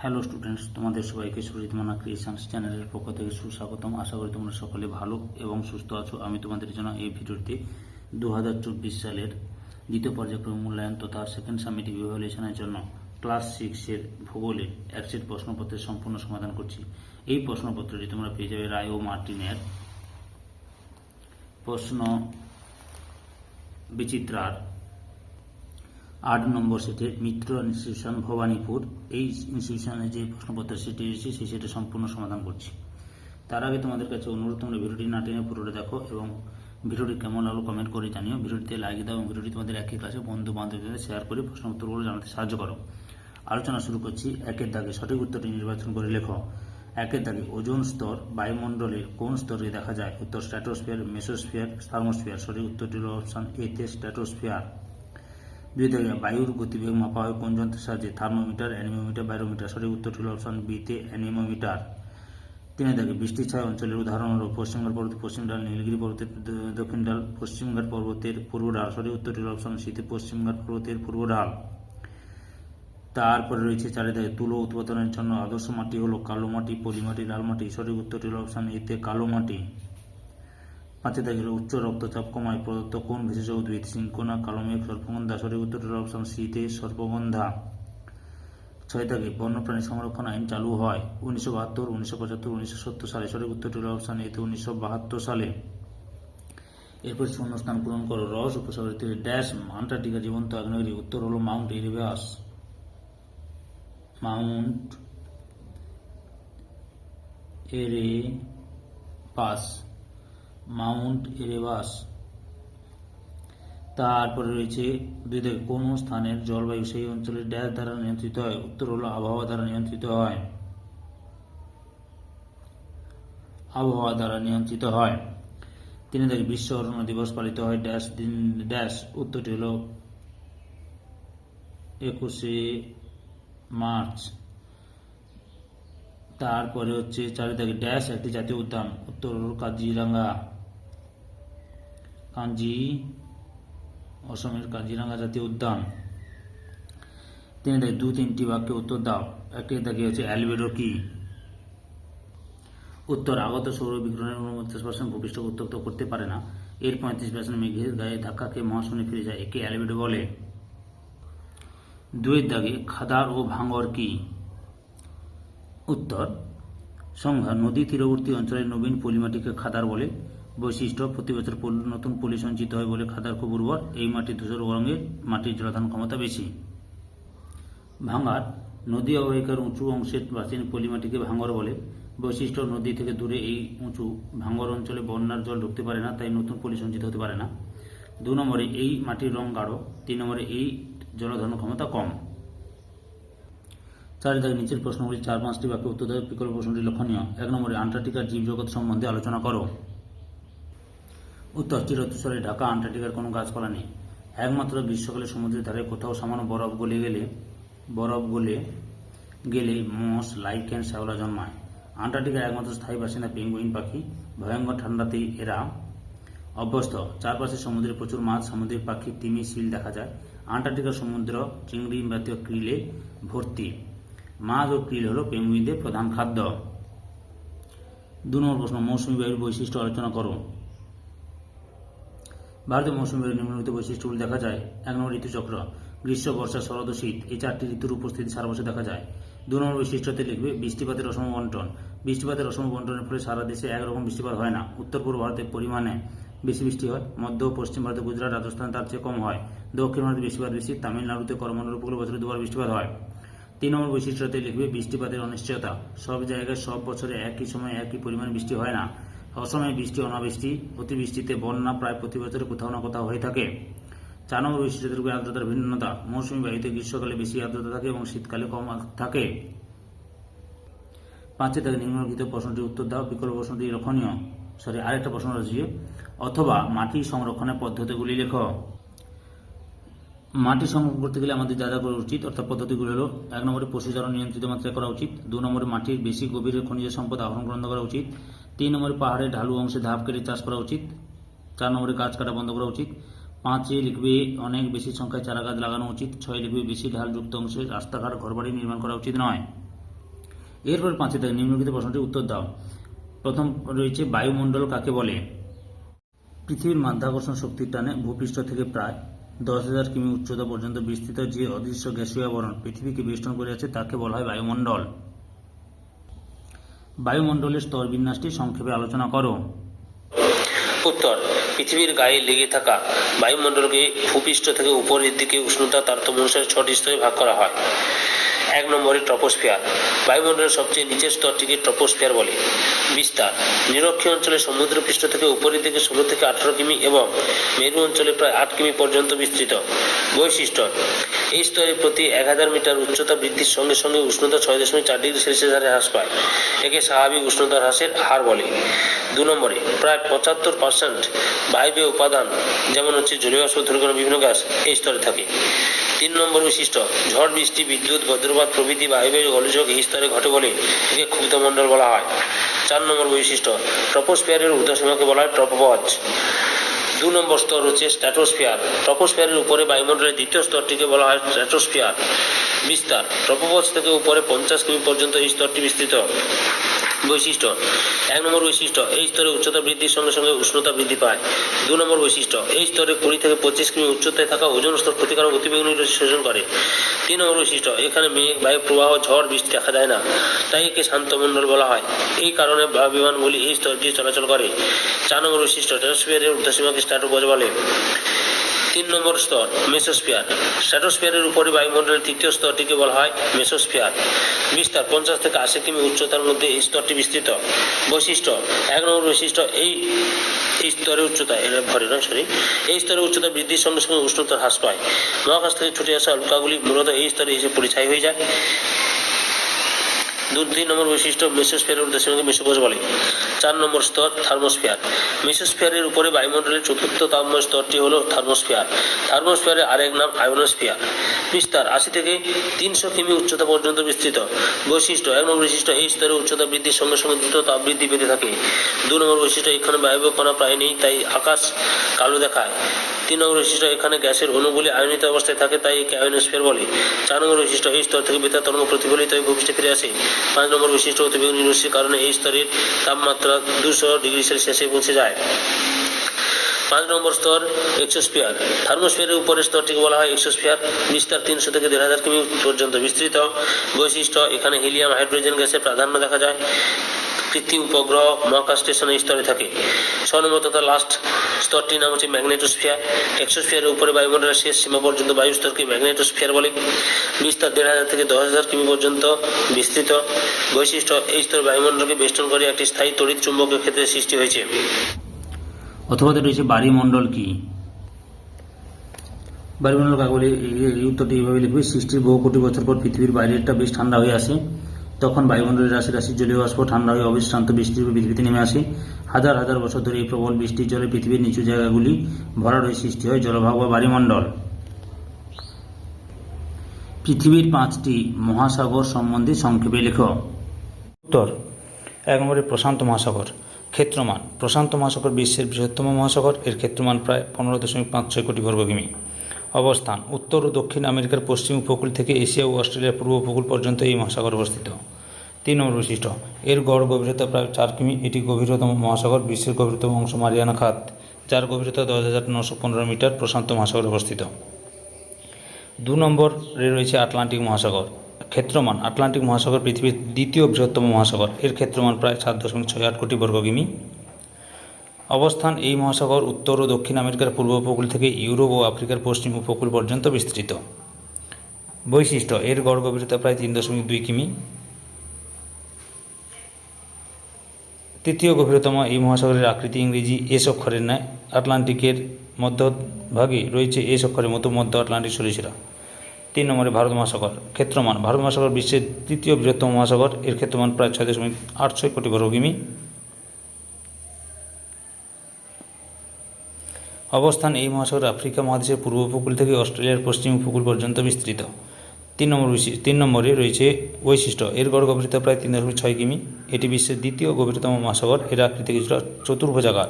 Hello students তোমাদের সবাইকে সুরজিৎ মানা ক্রিয়েশনস চ্যানেলের পক্ষ থেকে সুস্বাগতম। আশা করি তোমরা সকলে ভালো এবং সুস্থ আছো। আমি তোমাদের জন্য এই ভিডিওতে দু হাজার চব্বিশ সালের দ্বিতীয় পর্যায়ক্রম মূল্যায়ন তথা সেকেন্ড সামিটিভ ইভ্যালুয়েশনের জন্য ক্লাস সিক্সের ভূগোলের একসেট প্রশ্নপত্রের সম্পূর্ণ সমাধান করছি। এই প্রশ্নপত্রটি তোমরা পেয়ে যাবে রায় ও মার্টিনের প্রশ্ন বিচিত্রার আট নম্বর সেটের মিত্র ইনস্টিটিউশন ভবানীপুর। এই ইনস্টিটিউশনের যে প্রশ্নপত্র সেটি এসেছে, সেই সেটা সম্পূর্ণ সমাধান করছি। তার আগে তোমাদের কাছে অনুরোধ, তোমরা ভিডিওটি না টেনে পুরোটা দেখো এবং ভিডিওটি কেমন লাগল কমেন্ট করে জানিও। ভিডিওটিতে লাইক দাও এবং ভিডিওটি তোমাদের একই ক্লাসে বন্ধু বান্ধবদের শেয়ার করে প্রশ্নোত্তরগুলো জানাতে সাহায্য করো। আলোচনা শুরু করছি। একের দাগে সঠিক উত্তরটি নির্বাচন করে লেখো। একের দাগে ওজোন স্তর বায়ুমণ্ডলের কোন স্তরে দেখা যায়? উত্তর স্ট্র্যাটোস্ফিয়ার মেসোস্ফিয়ার থার্মোস্ফিয়ার সঠিক উত্তরটি হল অপশন এতে স্ট্র্যাটোস্ফিয়ার দুই বায়ুর গতিবেগ মাপা হয় কোন যন্ত্রের সাহায্যে? থার্মোমিটার, অ্যানিমোমিটার, বাইরোমিটার, সঠিক উত্তরটি হল অপশন বিতে অ্যানিমোমিটার। তিনে দাগে বৃষ্টি ছায় অঞ্চলের উদাহরণ হল পশ্চিমঘাট পর্বত পশ্চিম ডাল, নীলগিরি পর্বতের দক্ষিণ ডাল পশ্চিমঘাট পর্বতের পূর্ব ডাল। সঠিক উত্তরটি হল অপশন শীতে পশ্চিমঘাট পর্বতের পূর্ব ডাল। তারপরে রয়েছে চারিদিকে তুলো উৎপাদনের জন্য আদর্শ মাটি হলো কালো মাটি, পলি মাটি, লাল মাটি। সঠিক উত্তরটি হল অপশন এতে কালো মাটি। পাঁচে দাগের উচ্চ রক্তচাপ কমায় প্রদত্ত কোন ভেষজ উদ্ভিদ সিঙ্কোনা কালমেঘ, সর্পগন্ধা সঠিক উত্তরটি হল অপশন সিতে সর্পগন্ধা। ছয় দাগে বন্যপ্রাণী সংরক্ষণ আইন চালু হয়। উনিশশো বাহাত্তর, উনিশশো পঁচাত্তর, উনিশশো সত্তর সালে সঠিক উত্তরটি হল অপশন এতে উনিশশো বাহাত্তর সালে। এরপর শূন্যস্থান পূরণ করো। রস উপসাগর থেকে ড্যাশ আন্টার্কটিকা জীবন্ত আগ্নেয়গিরি উত্তর হলো mount Erebus mount Erebus mount Erebus তারপরে রয়েছে দুই কোন স্থানের জলবায়ু সেই অঞ্চলের ড্যাশ দ্বারা নিয়ন্ত্রিত হয়, উত্তর হলো আবহাওয়া দ্বারা নিয়ন্ত্রিত হয়। আবহাওয়া দ্বারা নিয়ন্ত্রিত হয়। তিন থেকে বিশ্ব অরণ্য দিবস পালিত হয়, ড্যাশ দিন, ড্যাশ উত্তরটি হল একুশে মার্চ। তারপরে হচ্ছে চারিদিকে ড্যাশ, একটি জাতীয় উদ্যান, উত্তর হল কাজিরাঙ্গা। কাঞ্জি, অসমের কাজিরাঙ্গা জাতীয় উদ্যান। তিনি দেখে দু তিনটি বাক্যে উত্তর দাও। একটি হচ্ছে অ্যালবেডো কি? উত্তর, আগত সৌর বিকিরণের উনপঞ্চাশ পার্সেন্ট ভূপৃষ্ঠ উত্তপ্ত করতে পারে না। এর পঁয়ত্রিশ পার্সেন্ট মেঘের গায়ে ধাক্কা খেয়ে মহাশূন্যে ফিরে যায়। একে অ্যালবেডো বলে। দুয়ের দাগে খাদার ও ভাঙর কি? উত্তর, সংজ্ঞা নদী তীরবর্তী অঞ্চলের নবীন পলিমাটিকে খাদার বলে। বৈশিষ্ট্য, প্রতি বছর নতুন পলি সঞ্চিত হয় বলে খাদার খুব উর্বর। এই মাটি ধূসর রঙের মাটির জলধারণ ক্ষমতা বেশি। ভাঙার নদী অববাহিকার উঁচু অংশের প্রাচীন পলিমাটিকে ভাঙর বলে। বৈশিষ্ট্য, নদী থেকে দূরে এই উঁচু ভাঙর অঞ্চলে বন্যার জল ঢুকতে পারে না, তাই নতুন পলি সঞ্চিত হতে পারে না। দু নম্বরে, এই মাটির রং গাঢ়। তিন নম্বরে, এই জলধারণ ক্ষমতা কম। চারি দাগে নিচের প্রশ্নগুলি চার পাঁচটি বাক্যে উত্তর দেওয়ার বিকল্প প্রশ্নটি লক্ষণীয়? এক নম্বরে, আন্টার্কটিকার জীবজগৎ সম্বন্ধে আলোচনা করো। উত্তর চিরতুষরে ঢাকা আন্টার্কটিকার কোনো গাছপালা নেই। একমাত্র গ্রীষ্মকালে সমুদ্রের ধারে কোথাও সামান্য বরফ গলে গেলে, বরফ গলে গেলে মস লাইকেন, শ্যাওলা জন্মায়। আন্টার্কটিকার একমাত্র স্থায়ী বাসিন্দা পেঙ্গুইন পাখি। ভয়ঙ্কর ঠান্ডাতেই এরা অভ্যস্ত। চারপাশে সমুদ্রে প্রচুর মাছ, সামুদ্রিক পাখি, তিমি, সিল দেখা যায়। আন্টার্কটিকার সমুদ্র, চিংড়ি জাতীয় ক্রিলে ভর্তি। মাছ ও ক্রিল হল পেঙ্গুইনদের প্রধান খাদ্য। দু নম্বর প্রশ্ন, মৌসুমী বায়ুর বৈশিষ্ট্য আলোচনা করো। ভারতীয় মৌসুমী বায়ুর নিম্নলিখিত বৈশিষ্ট্যগুলি দেখা যায়। এক নম্বর ঋতুচক্র, গ্রীষ্ম, বর্ষা শরৎ ও শীত এই চারটি ঋতুর উপস্থিতি সারা বছর দেখা যায়। দু নম্বর বৈশিষ্ট্যতে লিখবে বৃষ্টিপাতের অসম বন্টন। বৃষ্টিপাতের অসম বন্টনের ফলে সারা দেশে একরকম বৃষ্টিপাত হয় না। উত্তর পূর্ব ভারতে পরিমাণে বেশি বৃষ্টি হয়। মধ্য ও পশ্চিম ভারতে গুজরাট, রাজস্থান তার চেয়ে কম হয়। দক্ষিণ ভারতে বৃষ্টিপাত বেশি তামিলনাড়ুতে করমণ্ডল উপকূল বছরে দুবার বৃষ্টিপাত হয়। তিন নম্বর বৈশিষ্ট্যতে লিখবে বৃষ্টিপাতের অনিশ্চয়তা। সব জায়গায় সব বছরে একই সময় একই পরিমাণে বৃষ্টি হয় না। অসময়ে বৃষ্টি, অনাবৃষ্টি, অতিবৃষ্টিতে বন্যা প্রায় প্রতি বছরে কোথাও না কোথাও হয়ে থাকে। চার নম্বর লিখবে আর্দ্রতার ভিন্নতা, মৌসুমী বায়ুতে গ্রীষ্মকালে বেশি আর্দ্রতা থাকে এবং শীতকালে কম থাকে। পাঁচে থেকে নিম্নলিখিত প্রশ্নটির উত্তর দাও। বিকল্প প্রশ্নটি লক্ষণীয়। সরি, আরেকটা প্রশ্ন রয়েছে। অথবা মাটি সংরক্ষণের পদ্ধতিগুলি লেখো। মাটি সংরক্ষণ করতে গেলে আমাদের যা যা করা উচিত, অর্থাৎ পদ্ধতিগুলো হলো, এক নম্বরে পশুচারণ নিয়ন্ত্রিত মাত্রায় করা উচিত, দু নম্বরে মাটির বেশি গভীরে খনিজ সম্পদ আহরণ গ্রহণ করা উচিত তিন নম্বরে পাহাড়ে ঢালু অংশে ধাপ কেটে চাষ করা উচিত চার নম্বরে গাছ কাটা বন্ধ করা উচিত পাঁচে লিখবে অনেক বেশি সংখ্যায় চারা গাছ লাগানো উচিত ছয় লিখবে বেশি ঢালযুক্ত অংশে রাস্তাঘাট ঘরবাড়ি নির্মাণ করা উচিত নয় এরপর পাঁচে থাকে নিম্নলিখিত প্রশ্নটির উত্তর দাও। প্রথম রয়েছে বায়ুমণ্ডল কাকে বলে? পৃথিবীর মাধ্যাকর্ষণ শক্তির টানে ভূপৃষ্ঠ থেকে প্রায় দশ হাজার কিমি উচ্চতা পর্যন্ত বিস্তৃত যে অদৃশ্য গ্যাসীয় আবরণ পৃথিবীকে বেষ্টন করে আছে তাকে বলা হয় বায়ুমণ্ডল। বায়ুমণ্ডলের স্তর বিন্যাসটি সংক্ষেপে আলোচনা করো। উত্তর, পৃথিবীর গায়ে লেগে থাকা বায়ুমণ্ডলকে ভূপৃষ্ঠ থেকে উপরের দিকে উষ্ণতা তারতম্য অনুসারে ছটি স্তরে ভাগ করা হয়। এক নম্বরে ট্রপোস্ফিয়ার। বায়ুমণ্ডলের সবচেয়ে নিচের স্তরটিকে ট্রপোস্ফিয়ার বলে। বিস্তার, নিরক্ষীয় অঞ্চলে সমুদ্রপৃষ্ঠ থেকে উপরের দিকে ষোলো থেকে আঠারো কিমি এবং মেরু অঞ্চলে প্রায় আট কিমি পর্যন্ত বিস্তৃত। বৈশিষ্ট্য, এই স্তরে প্রতি এক হাজার মিটার উচ্চতা বৃদ্ধির সঙ্গে সঙ্গে উষ্ণতা ছয় দশমিক চার ডিগ্রি সেলসিয়াস হারে হ্রাস পায়, একে স্বাভাবিক উষ্ণতা হ্রাসের হার বলে। দু নম্বরে, প্রায় পঁচাত্তর পার্সেন্ট বায়বীয় উপাদান, যেমন হচ্ছে জলীয় বাষ্প বিভিন্ন গ্যাস, এই স্তরে থাকে। তিন নম্বর বৈশিষ্ট্য, ঝড়, বৃষ্টি, বিদ্যুৎ বজ্রপাত প্রভৃতি বায়বীয় গোলযোগ এই স্তরে ঘটে বলে একে ক্ষুব্ধমণ্ডল বলা হয়। চার নম্বর বৈশিষ্ট্য ট্রপোস্পিয়ারের ঊর্ধ্বসীমাকে বলা হয় ট্রপোপজ। দু নম্বর স্তর হচ্ছে স্ট্যাটোস্ফিয়ার। ট্রপোস্ফিয়ারের উপরে বায়ুমণ্ডলের দ্বিতীয় স্তরটিকে বলা হয় স্ট্যাটোস্ফিয়ার। বিস্তার, ট্রপোপজ থেকে উপরে পঞ্চাশ কিমি পর্যন্ত এই স্তরটি বিস্তৃত। বৈশিষ্ট্য। এক নম্বর বৈশিষ্ট্য, এই স্তরে উচ্চতা বৃদ্ধির সঙ্গে সঙ্গে উষ্ণতা বৃদ্ধি পায়। দু নম্বর বৈশিষ্ট্য, এই স্তরে কুড়ি থেকে পঁচিশ কিমি উচ্চতায় থাকা ওজন স্তর ক্ষতিকারক গতিবেগ শোষণ করে। তিন নম্বর বৈশিষ্ট্য, এখানে মেঘ, বায়ু প্রবাহ, ঝড়, বৃষ্টি দেখা যায় না, তাই একে শান্ত মণ্ডল বলা হয়। এই কারণে বিমানগুলি এই স্তর দিয়ে চলাচল করে। চার নম্বর বৈশিষ্ট্য টেরোস্ফিয়ারের ঊর্ধ্বসীমাকে স্ট্যাটোপজ বলে। তিন নম্বর স্তর, মেসোস্ফিয়ার। স্ট্র্যাটোস্ফিয়ারের উপরে বায়ুমণ্ডলের তৃতীয় স্তরটিকে বলা হয় মেসোস্ফিয়ার। বিস্তার পঞ্চাশ থেকে আশি কিমি উচ্চতার মধ্যে এই স্তরটি বিস্তৃত। বৈশিষ্ট্য, এক নম্বর বৈশিষ্ট্য, এই এই স্তরের উচ্চতা এটা ভরে নয় সরি এই স্তরের উচ্চতা বৃদ্ধির সঙ্গে সঙ্গে উষ্ণতা হ্রাস পায়। মহাকাশ থেকে ছুটে আসা উল্কাগুলি মূলত এই স্তরে এসে পরিচয় হয়ে যায়। দু দুই নম্বর বৈশিষ্ট্য মেসোস্ফিয়ারের উদ্দেশ্যকে মেসোপোজ বলে। চার নম্বর স্তর, থার্মোস্ফিয়ার। মেসোস্ফিয়ারের উপরে বায়ুমণ্ডলের চতুর্থ স্তরটি হলো থার্মোস্ফিয়ার। থার্মোস্ফিয়ারের আরেক নাম আয়োনোস্ফিয়ার। বিস্তার, আশি থেকে তিনশো কিমি উচ্চতা পর্যন্ত বিস্তৃত। বৈশিষ্ট্য, এক নম্বর বৈশিষ্ট্য, এই স্তরে উচ্চতা বৃদ্ধির সঙ্গে সঙ্গে দ্রুত তাপ বৃদ্ধি পেতে থাকে। দু নম্বর বৈশিষ্ট্য, এখানে বায়বীয় কণা প্রায় নেই, তাই আকাশ কালো দেখায়। তিন নম্বর বৈশিষ্ট্য, এখানে গ্যাসের অণুগুলি আয়নিত অবস্থায় থাকে, তাই একে আয়নোস্ফিয়ার বলে। চার নম্বর বৈশিষ্ট্য, এই স্তর থেকে বেতার তরঙ্গ প্রতিফলিত হয়ে ভূপৃষ্ঠে ফিরে আসে। পাঁচ নম্বর বৈশিষ্ট্য অতিবেগুনি রশ্মির কারণে এই স্তরের তাপমাত্রা দুশো ডিগ্রি সেলসিয়াসে পৌঁছে যায়। পাঁচ নম্বর স্তর এক্সোস্ফিয়ার থার্মোস্ফিয়ারের উপরের স্তরটিকে বলা হয় এক্সোস্ফিয়ার বিস্তার তিনশো থেকে দেড় হাজার কিমি পর্যন্ত বিস্তৃত। বৈশিষ্ট্য, এখানে হিলিয়াম, হাইড্রোজেন গ্যাসের প্রাধান্য দেখা যায়। কৃত্রিম উপগ্রহ মহাকাশ স্টেশন এই স্তরে থাকে। নম্বর তথা লাস্ট স্তরটির নাম হচ্ছে ম্যাগনেটোস্ফিয়ার এক্সোস্ফিয়ারের উপরে বায়ুমণ্ডলের শেষ সীমা পর্যন্ত বায়ু স্তরকে ম্যাগনেটোস্ফিয়ার বলে। বিস্তার দেড় হাজার থেকে দশ হাজার কিমি পর্যন্ত বিস্তৃত। বৈশিষ্ট্য, এই স্তর বায়ুমণ্ডলকে বেষ্টন করে একটি স্থায়ী তড়িৎ চুম্বকীয় ক্ষেত্রে সৃষ্টি হয়েছে। অথবা রয়েছে বায়ুমণ্ডল কি? বায়ুমণ্ডল কাকে এই- উত্তরটি এইভাবে লিখবে, সৃষ্টির বহু কোটি বছর পর পৃথিবীর বাইরেরটা বেশ ঠান্ডা হয়ে আসে। তখন বায়ুমণ্ডলের রাশি রাশি জলীয় বাষ্প, ঠান্ডা হয়ে অবিশ্রান্ত বৃষ্টির পৃথিবীতে নেমে আসে। হাজার হাজার বছর ধরে এই প্রবল বৃষ্টির জলে পৃথিবীর নিচু জায়গাগুলি ভরাট হয়ে সৃষ্টি হয় জলভাগ বা বায়ুমণ্ডল পৃথিবীর পাঁচটি মহাসাগর সম্বন্ধে সংক্ষেপে লেখো। উত্তর, এক নম্বরে প্রশান্ত মহাসাগর, ক্ষেত্রমান। প্রশান্ত মহাসাগর বিশ্বের বৃহত্তম মহাসাগর, এর ক্ষেত্রমান প্রায় পনেরো দশমিক পাঁচ ছয় কোটি বর্গ কিমি অবস্থান। উত্তর ও দক্ষিণ আমেরিকার পশ্চিম উপকূল থেকে এশিয়া ও অস্ট্রেলিয়ার পূর্ব উপকূল পর্যন্ত এই মহাসাগর অবস্থিত। তিন নম্বর বৈশিষ্ট্য, এর গড় গভীরতা প্রায় চার কিমি। এটি গভীরতম মহাসাগর, বিশ্বের গভীরতম অংশ মারিয়ানা খাত, যার গভীরতা দশ হাজার নশো পনেরো মিটার প্রশান্ত মহাসাগরে অবস্থিত। দু নম্বরে রয়েছে আটলান্টিক মহাসাগর। ক্ষেত্রমান, আটলান্টিক মহাসাগর পৃথিবীর দ্বিতীয় বৃহত্তম মহাসাগর। এর ক্ষেত্রমান প্রায় সাত দশমিক ছয় আট কোটি বর্গ কিমি। অবস্থান এই মহাসাগর উত্তর ও দক্ষিণ আমেরিকার পূর্ব উপকূল থেকে ইউরোপ ও আফ্রিকার পশ্চিম উপকূল পর্যন্ত বিস্তৃত। বৈশিষ্ট্য, এর গড় গভীরতা প্রায় তিন দশমিক দুই কিমি। তৃতীয় গভীরতম এই মহাসাগরের আকৃতি ইংরেজি এস অক্ষরের ন্যায়। আটলান্টিকের মধ্যভাগে রয়েছে এস অক্ষরের মতো মধ্য আটলান্টিক সরিষিরা। তিন নম্বরে ভারত মহাসাগর, ক্ষেত্রমান। ভারত মহাসাগর বিশ্বের তৃতীয় বৃহত্তম মহাসাগর, এর ক্ষেত্রমান প্রায় ছয় দশমিক আট ছয় কোটি বর্গ কিমি। অবস্থান এই মহাসাগর আফ্রিকা মহাদেশের পূর্ব উপকূল থেকে অস্ট্রেলিয়ার পশ্চিম উপকূল পর্যন্ত বিস্তৃত। তিন নম্বর তিন নম্বরে রয়েছে বৈশিষ্ট্য। এর গড় গভীরতা প্রায় তিন দশমিক ছয় কিমি। এটি বিশ্বের দ্বিতীয় গভীরতম মহাসাগর। এর আকৃতি কিছুটা চতুর্ভুজাকার।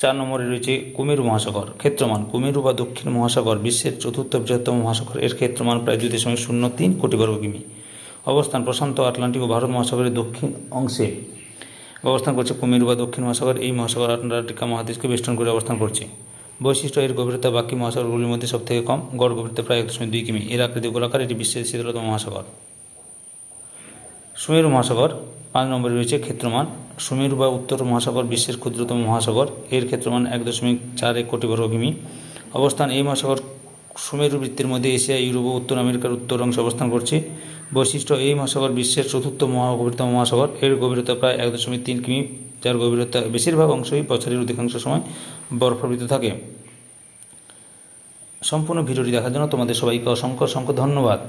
চার নম্বরে রয়েছে কুমেরু মহাসাগর। ক্ষেত্রমান। কুমেরু বা দক্ষিণ মহাসাগর বিশ্বের চতুর্থ বৃহত্তম মহাসাগর। এর ক্ষেত্রমান প্রায় দুই দশমিক শূন্য তিন কোটি বর্গ কিমি। অবস্থান প্রশান্ত আটলান্টিক ও ভারত মহাসাগরের দক্ষিণ অংশে। অবস্থান করছে কুমির বা দক্ষিণ মহাসাগর। এই মহাসাগর আটলান্টিকা মহাদেশকে বেষ্টন করে অবস্থান করছে। বৈশিষ্ট্য, এর গভীরতা বাকি মহাসাগরগুলির মধ্যে সবথেকে কম। গড় গভীরতা প্রায় এক দশমিক দুই কিমি। এর আকৃতি গোলাকার, এটি বিশ্বের শীতলতম মহাসাগর। সুমেরু মহাসাগর পাঁচ নম্বরে রয়েছে ক্ষেত্রমান। সুমেরু বা উত্তর মহাসাগর বিশ্বের ক্ষুদ্রতম মহাসাগর। এর ক্ষেত্রমান এক দশমিক চার এক কোটি বর্গ কিমি। অবস্থান, এই মহাসাগর সুমেরু বৃত্তের মধ্যে এশিয়া, ইউরোপ উত্তর আমেরিকার উত্তর অংশে অবস্থান করছে। বৈশিষ্ট্য, এই মহাসাগর বিশ্বের চতুর্থ মহাগভীরতম মহাসাগর। এর গভীরতা প্রায় এক দশমিক তিন কিমি, যার গভীরতা বেশিরভাগ অংশই বছরের অধিকাংশ সময় বরফাবৃত থাকে। সম্পূর্ণ ভিডিওটি দেখার জন্য তোমাদের সবাইকে অসংখ্য অসংখ্য ধন্যবাদ।